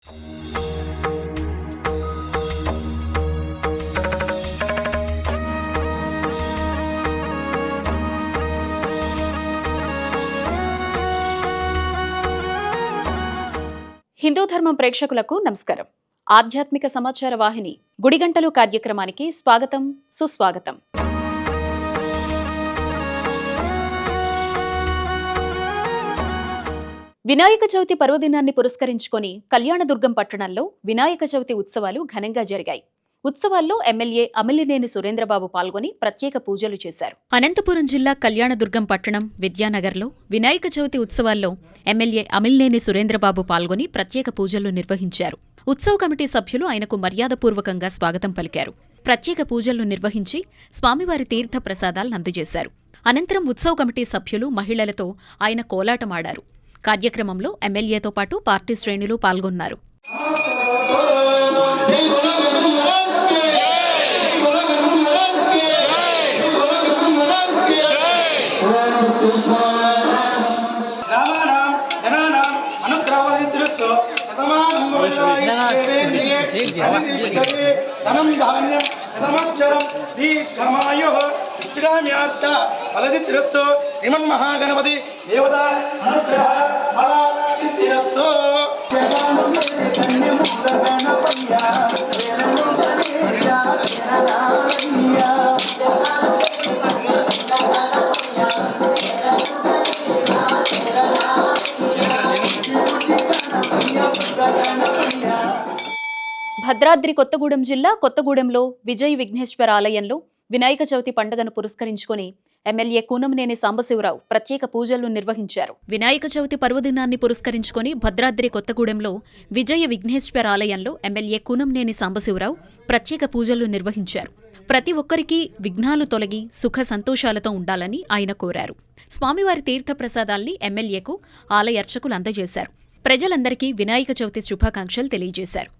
హిందూ ధర్మం ప్రేక్షకులకు నమస్కారం. ఆధ్యాత్మిక సమాచార వాహిని గుడిగంటలు కార్యక్రమానికి స్వాగతం సుస్వాగతం. వినాయక చవితి పర్వదినాన్ని పురస్కరించుకొని కళ్యాణదుర్గం పట్టణంలో వినాయక చవితి ఉత్సవాలు ఘనంగా జరిగాయి. ఉత్సవాల్లో ఎమ్మెల్యే అమిలినేని సురేంద్రబాబు పాల్గొని ప్రత్యేక పూజలు చేశారు. అనంతపురం జిల్లా కళ్యాణదుర్గం పట్టణం విద్యానగర్లో వినాయక చవితి ఉత్సవాల్లో ఎమ్మెల్యే అమిలినేని సురేంద్రబాబు పాల్గొని ప్రత్యేక పూజలు నిర్వహించారు. ఉత్సవ కమిటీ సభ్యులు ఆయనకు మర్యాదపూర్వకంగా స్వాగతం పలికారు. ప్రత్యేక పూజలు నిర్వహించి స్వామివారి తీర్థ ప్రసాదాలను అందజేశారు. అనంతరం ఉత్సవ కమిటీ సభ్యులు మహిళలతో ఆయన కోలాటమాడారు. కార్యక్రమంలో ఎమ్మెల్యేతో పాటు పార్టీ శ్రేణులు పాల్గొన్నారు. ధనం ధాన్యం శతమక్షరం దీర్ఘమాయు ఇష్టగామ్యార్థ ఇష్టామ్యార్థ శ్రీమన్ మహాగణపతి దేవత అనుగ్రహ ఫల సిద్ధిరస్తు భద్రాద్రి కొత్తగూడెం జిల్లా కొత్తగూడెంలో విజయ్ విఘ్నేశ్వర ఆలయంలో వినాయక చవితి పండుగను పురస్కరించుకొని ఎమ్మెల్యే కూనంనేని సాంబశివరావు ప్రత్యేక పూజలు నిర్వహించారు. వినాయక చవితి పర్వదినాన్ని పురస్కరించుకొని భద్రాద్రి కొత్తగూడెంలో విజయ విఘ్నేశ్వర ఆలయంలో ఎమ్మెల్యే కూనంనేని సాంబశివరావు ప్రత్యేక పూజలు నిర్వహించారు. ప్రతి ఒక్కరికి విఘ్నాలు తొలగి సుఖ సంతోషాలతో ఉండాలని ఆయన కోరారు. స్వామివారి తీర్థప్రసాదాల్ని ఎమ్మెల్యేకు ఆలయ అర్చకులు అందజేశారు. ప్రజలందరికీ వినాయక చవితి శుభాకాంక్షలు తెలియజేశారు.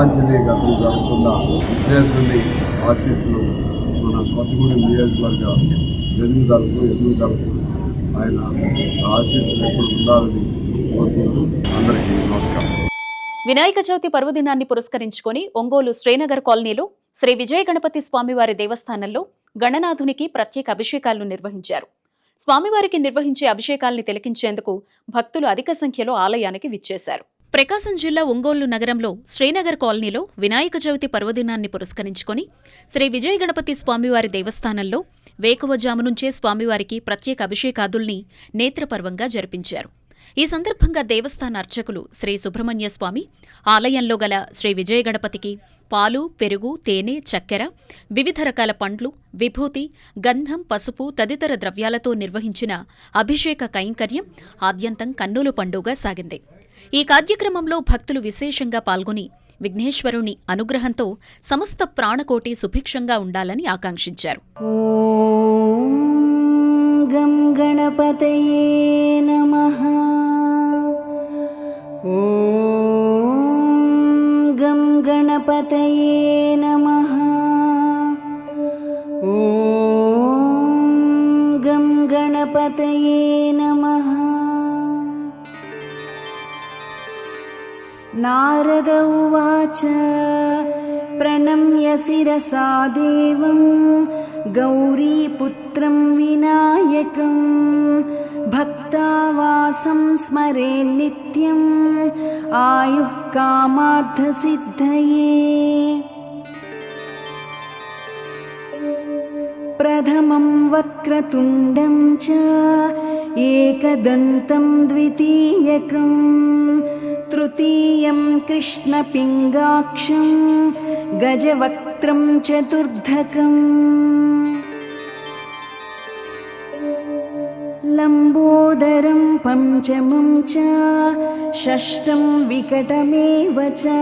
అవాంఛనీయ ఘటనలు జరగకుండా విద్యాసుని ఆశీస్సులు మన కొత్తగూడెం నియోజకవర్గ ఎదుగుదలకు ఎదుగుదలకు ఆయన ఆశీస్సులు ఎప్పుడు ఉండాలని కోరుకుంటూ అందరికీ నమస్కారం. వినాయక చవితి పర్వదినాన్ని పురస్కరించుకొని ఒంగోలు శ్రీనగర్ కాలనీలో శ్రీ విజయ గణపతి స్వామివారి దేవస్థానంలో గణనాథునికి ప్రత్యేక అభిషేకాలు నిర్వహించారు. స్వామివారికి నిర్వహించే అభిషేకాల్ని తిలకించేందుకు భక్తులు అధిక సంఖ్యలో ఆలయానికి విచ్చేశారు. ప్రకాశం జిల్లా ఒంగోలు నగరంలో శ్రీనగర్ కాలనీలో వినాయక చవితి పర్వదినాన్ని పురస్కరించుకొని శ్రీ విజయ గణపతి స్వామివారి దేవస్థానంలో వేకువజాము నుంచే స్వామివారికి ప్రత్యేక అభిషేకాదుల్ని నేత్రపర్వంగా జరిపించారు. ఈ సందర్భంగా దేవస్థాన అర్చకులు శ్రీ సుబ్రహ్మణ్య స్వామి ఆలయంలో గల శ్రీ విజయ గణపతికి పాలు పెరుగు తేనె చక్కెర వివిధ రకాల పండ్లు విభూతి గంధం పసుపు తదితర ద్రవ్యాలతో నిర్వహించిన అభిషేక కైంకర్యం ఆద్యంతం కన్నుల పండుగ సాగింది. ఈ కార్యక్రమంలో భక్తులు విశేషంగా పాల్గొని విఘ్నేశ్వరుని అనుగ్రహంతో సమస్త ప్రాణకోటి సుభిక్షంగా ఉండాలని ఆకాంక్షించారు. గం గణపతయే నమః. ఓం గం గణపతయే నమః. नारद उवाच प्रणम्य शिरसा देवं गौरीपुत्रं विनायकं भक्तावासं स्मरे नित्यम् आयुः कामार्थसिद्धये। प्रथमं वक्रतुण्डं च एकदन्तं द्वितीयकं तृतीयं कृष्णपिङ्गाक्षं गजवक्त्रं चतुर्धकम् लम्बोदरं पञ्चमं च षष्ठं विकटमेव च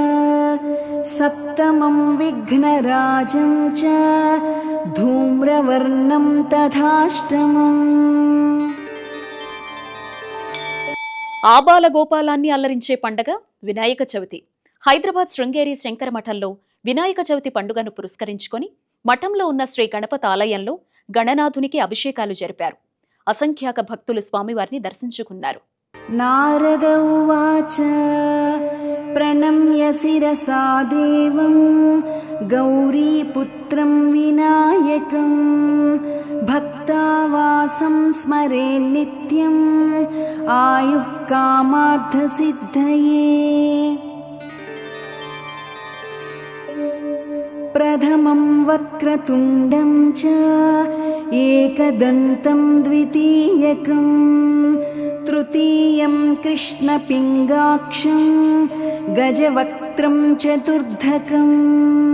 सप्तमं विघ्नराजं च धूम्रवर्णं तथाष्टमम् ఆబాల గోపాలాన్ని అల్లరించే పండగ వినాయక చవితి. హైదరాబాద్ శృంగేరి శంకర మఠంలో వినాయక చవితి పండుగను పురస్కరించుకొని మఠంలో ఉన్న శ్రీ గణపతి ఆలయంలో గణనాథునికి అభిషేకాలు జరిపారు. అసంఖ్యాక భక్తులు స్వామివారిని దర్శించుకున్నారు. నారద ఉవాచ ప్రణమ్య గౌరీ పుత్రం వినాయకం भक्तावासं स्मरे नित्यम् आयुः कामार्थसिद्धये। प्रथमं वक्रतुण्डं च एकदन्तं द्वितीयकं तृतीयं कृष्णपिङ्गाक्षं गजवक्त्रं चतुर्धकम्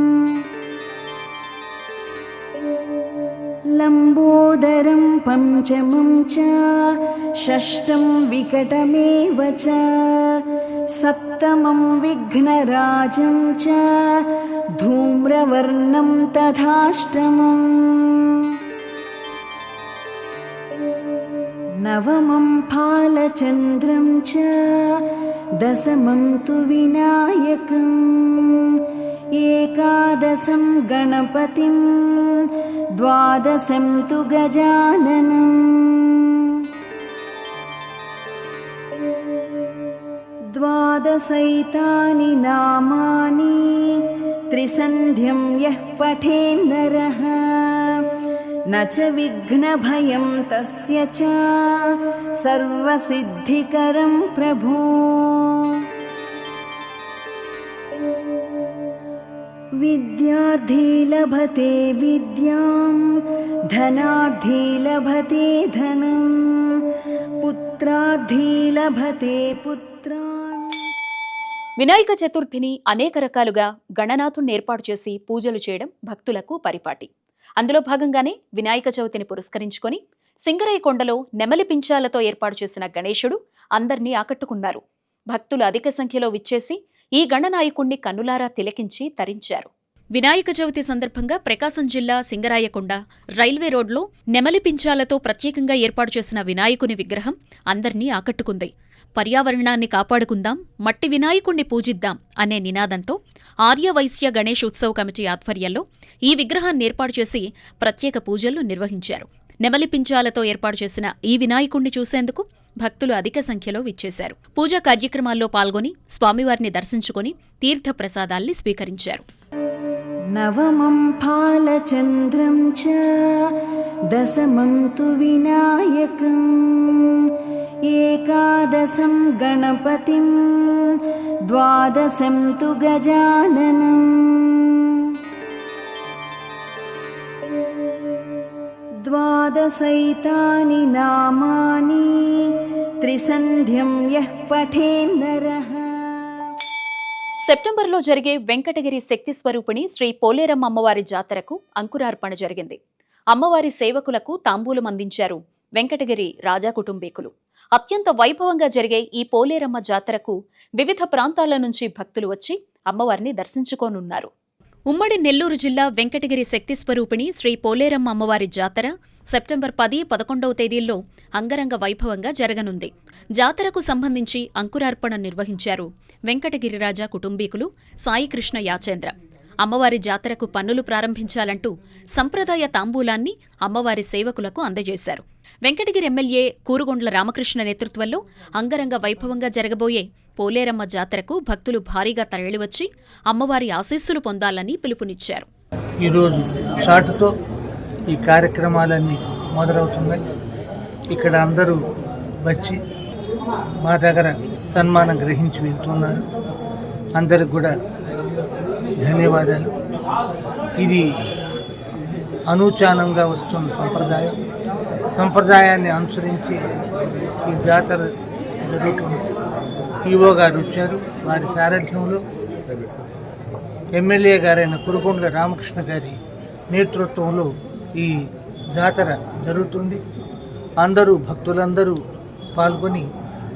पञ्चमं च षष्ठं विकटमेव च सप्तमं विघ्नराजं च धूम्रवर्णं तथाष्टमम्। नवमं फालचन्द्रं च दशमं तु विनायकम् एकादशं गणपतिं द्वादशं तु गजाननम् द्वादशैतानि नामानि त्रिसन्ध्यं यः पठेन्नरः न च विघ्नभयं तस्य च सर्वसिद्धिकरं प्रभो विद्यार्थी लभते विद्यां धनार्थी लभते धनं पुत्रार्थी लभते पुत्रान् వినాయక చతుర్థిని అనేక రకాలుగా గణనాథుని ఏర్పాటు చేసి పూజలు చేయడం భక్తులకు పరిపాటి అందులో భాగంగానే వినాయక చవితిని పురస్కరించుకొని సింగరయ్య కొండలో నెమలి పించాలతో ఏర్పాటు చేసిన గణేశుడు అందర్నీ ఆకట్టుకున్నారు భక్తులు అధిక సంఖ్యలో విచ్చేసి ఈ గణనాయకుణ్ణి కన్నులారా తిలకించి తరించారు. వినాయక చవితి సందర్భంగా ప్రకాశం జిల్లా సింగరాయకొండ రైల్వే రోడ్లో నెమలి పించాలతో ప్రత్యేకంగా ఏర్పాటు చేసిన వినాయకుని విగ్రహం అందర్నీ ఆకట్టుకుంది. పర్యావరణాన్ని కాపాడుకుందాం మట్టి వినాయకుణ్ణి పూజిద్దాం అనే నినాదంతో ఆర్యవైశ్య గణేష్ ఉత్సవ కమిటీ ఆధ్వర్యంలో ఈ విగ్రహాన్ని ఏర్పాటు చేసి ప్రత్యేక పూజలు నిర్వహించారు. నెమలి పించాలతో ఏర్పాటు చేసిన ఈ వినాయకుణ్ణి చూసేందుకు భక్తులు అధిక సంఖ్యలో విచ్చేశారు పూజా కార్యక్రమాల్లో పాల్గొని స్వామివారిని దర్శించుకొని తీర్థ ప్రసాదాల్ని స్వీకరించారు नवमं फालचन्द्रं च दशमं तु विनायकम् एकादशं गणपतिं द्वादशं तु गजाननम् द्वादशैतानि नामानि త్రిసంధ్యం పఠే నర. సెప్టెంబర్లో జరిగే వెంకటగిరి శక్తి స్వరూపిణి శ్రీ పోలేరమ్మ అమ్మవారి జాతరకు అంకురార్పణ జరిగింది. అమ్మవారి సేవకులకు తాంబూలం అందించారు వెంకటగిరి రాజా కుటుంబీకులు. అత్యంత వైభవంగా జరిగే ఈ పోలేరమ్మ జాతరకు వివిధ ప్రాంతాల నుంచి భక్తులు వచ్చి అమ్మవారిని దర్శించుకోనున్నారు. ఉమ్మడి నెల్లూరు జిల్లా వెంకటగిరి శక్తి స్వరూపిణి శ్రీ పోలేరమ్మ అమ్మవారి జాతర సెప్టెంబర్ పది పదకొండవ తేదీల్లో అంగరంగ వైభవంగా జరగనుంది. జాతరకు సంబంధించి అంకురార్పణ నిర్వహించారు వెంకటగిరిరాజా కుటుంబీకులు సాయికృష్ణ యాచేంద్ర. అమ్మవారి జాతరకు పన్నులు ప్రారంభించాలంటూ సంప్రదాయ తాంబూలాన్ని అమ్మవారి సేవకులకు అందజేశారు. వెంకటగిరి ఎమ్మెల్యే కూరుగొండ్ల రామకృష్ణ నేతృత్వంలో అంగరంగ వైభవంగా జరగబోయే పోలేరమ్మ జాతరకు భక్తులు భారీగా తరలివచ్చి అమ్మవారి ఆశీస్సులు పొందాలని పిలుపునిచ్చారు. ఈరోజు చాటుతో ఈ కార్యక్రమాలన్నీ మొదలవుతున్నాయి. ఇక్కడ అందరూ వచ్చి మా దగ్గర సన్మానం గ్రహించి వెళ్తున్నారు. అందరికి కూడా ధన్యవాదాలు. ఇది అనూచానంగా వస్తున్న సంప్రదాయం. సంప్రదాయాన్ని అనుసరించి ఈ జాతర జరుగుతుంది. ఈవో గారు వచ్చారు. వారి సారథ్యంలో ఎమ్మెల్యే గారైన కురుకొండ రామకృష్ణ గారి నేతృత్వంలో ఈ జాతర జరుగుతుంది. అందరూ భక్తులందరూ పాల్గొని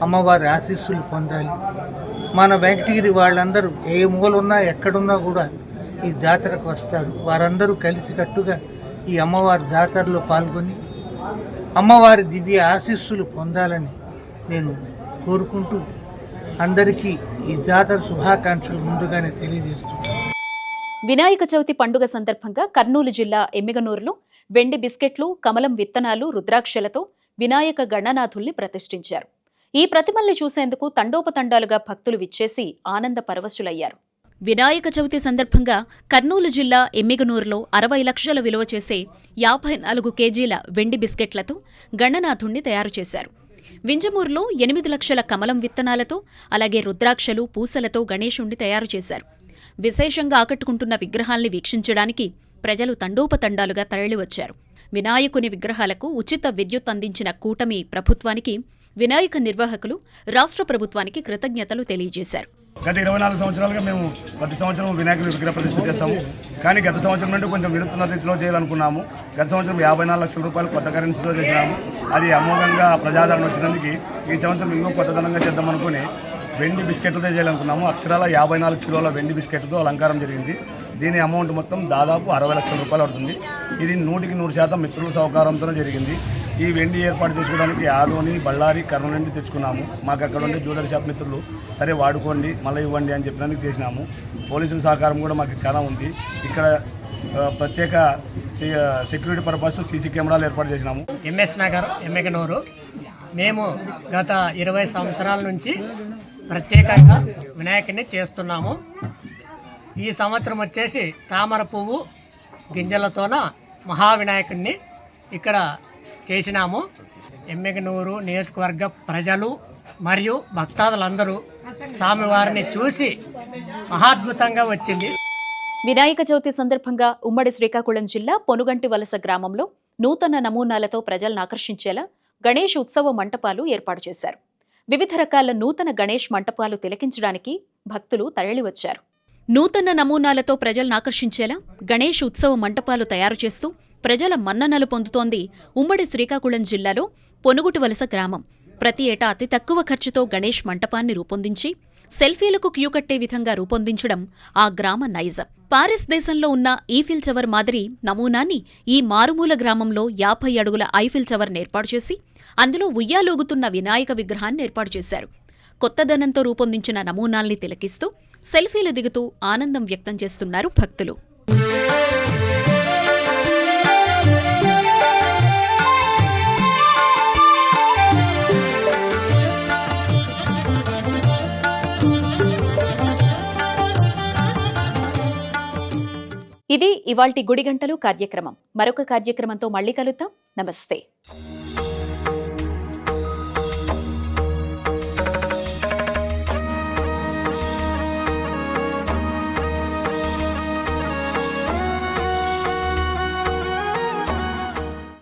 అమ్మవారి ఆశీస్సులు పొందాలి. మన వెంకటగిరి వాళ్ళందరూ ఏ మూలున్నా ఎక్కడున్నా కూడా ఈ జాతరకు వస్తారు. వారందరూ కలిసికట్టుగా ఈ అమ్మవారి జాతరలో పాల్గొని అమ్మవారి దివ్య ఆశీస్సులు పొందాలని నేను కోరుకుంటూ అందరికీ ఈ జాతర శుభాకాంక్షలు ముందుగానే తెలియజేస్తున్నాను. వినాయక చవితి పండుగ సందర్భంగా కర్నూలు జిల్లా ఎమ్మిగనూరులో వెండి బిస్కెట్లు కమలం విత్తనాలు రుద్రాక్షలతో వినాయక గణనాథుల్ని ప్రతిష్ఠించారు. ఈ ప్రతిమల్ని చూసేందుకు తండోపతండాలుగా భక్తులు విచ్చేసి ఆనంద పరవశులయ్యారు. వినాయక చవితి సందర్భంగా కర్నూలు జిల్లా ఎమ్మిగనూరులో అరవై లక్షల విలువ చేసే యాభై నాలుగు కేజీల వెండి బిస్కెట్లతో గణనాథుణ్ణి తయారు చేశారు. వింజమూరులో ఎనిమిది లక్షల కమలం విత్తనాలతో అలాగే రుద్రాక్షలు పూసలతో గణేశుణ్ణి తయారు చేశారు. విశేషంగా ఆకట్టుకుంటున్న విగ్రహాల్ని వీక్షించడానికి ప్రజలు తండోపతండాలుగా తరలివచ్చారు. వినాయకుని విగ్రహాలకు ఉచిత విద్యుత్ అందించిన కూటమి ప్రభుత్వానికి వినాయక నిర్వాహకులు రాష్ట్ర ప్రభుత్వానికి కృతజ్ఞతలు తెలియజేశారు. గత ఇరవై నాలుగు సంవత్సరాలుగా మేము ప్రతి సంవత్సరం వినాయక విగ్రహ ప్రతిష్ఠ చేస్తాము. కానీ గత సంవత్సరం నుండి కొంచెం వినూత్న రీతిలో చేయాలనుకున్నాము. గత సంవత్సరం యాభై నాలుగు లక్షల రూపాయలు కొత్త కరెన్సీతో చేసినాము. అది అమోఘంగా ప్రజాదరణ వచ్చినందుకు ఈ సంవత్సరం ఇంకో కొత్తదనంగా చేద్దామనుకుని వెండి బిస్కెట్లతో చేయాలనుకున్నాము. అక్షరాల యాభై నాలుగు కిలోల వెండి బిస్కెట్తో అలంకారం జరిగింది. దీని అమౌంట్ మొత్తం దాదాపు అరవై లక్షల రూపాయలు అవుతుంది ఇది నూటికి నూరు శాతం మిత్రుల సహకారంతోనే జరిగింది. ఈ వెండి ఏర్పాటు చేసుకోవడానికి ఆదోని బళ్ళారి కర్నూలు నుండి తెచ్చుకున్నాము. మాకు అక్కడ ఉండే జ్యువెలరీ షాప్ మిత్రులు సరే వాడుకోండి మళ్ళీ ఇవ్వండి అని చెప్పినందుకు చేసినాము. పోలీసుల సహకారం కూడా మాకు చాలా ఉంది. ఇక్కడ ప్రత్యేక సెక్యూరిటీ పర్పస్ సీసీ కెమెరాలు ఏర్పాటు చేసినాము. ఎంఎస్ నగర్ ఎమ్మెగనూరు మేము గత ఇరవై సంవత్సరాల నుంచి ప్రత్యేకంగా వినాయకుడిని చేస్తున్నాము. ఈ సంవత్సరం వచ్చేసి తామర పువ్వు గింజలతోన మహావినాయకుడిని ఇక్కడ చేసినాము. ఎమ్మెగనూరు నియోజకవర్గ ప్రజలు మరియు భక్తాదులందరూ స్వామివారిని చూసి మహాద్భుతంగా వచ్చింది. వినాయక చవితి సందర్భంగా ఉమ్మడి శ్రీకాకుళం జిల్లా పొనుగంటి వలస గ్రామంలో నూతన నమూనాలతో ప్రజలను ఆకర్షించేలా గణేష్ ఉత్సవ మంటపాలు ఏర్పాటు చేశారు. వివిధ రకాల నూతన గణేష్ మంటపాలు తిలకించడానికి భక్తులు తరలివచ్చారు. నూతన నమూనాలతో ప్రజలను ఆకర్షించేలా గణేష్ ఉత్సవ మంటపాలు తయారు చేస్తూ ప్రజల మన్ననలు పొందుతోంది ఉమ్మడి శ్రీకాకుళం జిల్లాలో పొనుగుటి వలస గ్రామం. ప్రతి ఏటా అతి తక్కువ ఖర్చుతో గణేష్ మంటపాన్ని రూపొందించి సెల్ఫీలకు క్యూ కట్టే విధంగా రూపొందించడం ఆ గ్రామ నైజం. పారిస్ దేశంలో ఉన్న ఈఫిల్ టవర్ మాదిరి నమూనాని ఈ మారుమూల గ్రామంలో యాభై అడుగుల ఐఫిల్ టవర్ ఏర్పాటు చేసి అందులో ఉయ్యాలూగుతున్న వినాయక విగ్రహాన్ని ఏర్పాటు చేశారు. కొత్తదనంతో రూపొందించిన నమూనాల్ని తిలకిస్తూ సెల్ఫీలు దిగుతూ ఆనందం వ్యక్తం చేస్తున్నారు భక్తులు. ఇది ఇవాల్టి గుడి గంటలు కార్యక్రమం. మరొక కార్యక్రమంతో మళ్ళీ కలుద్దాం. నమస్తే.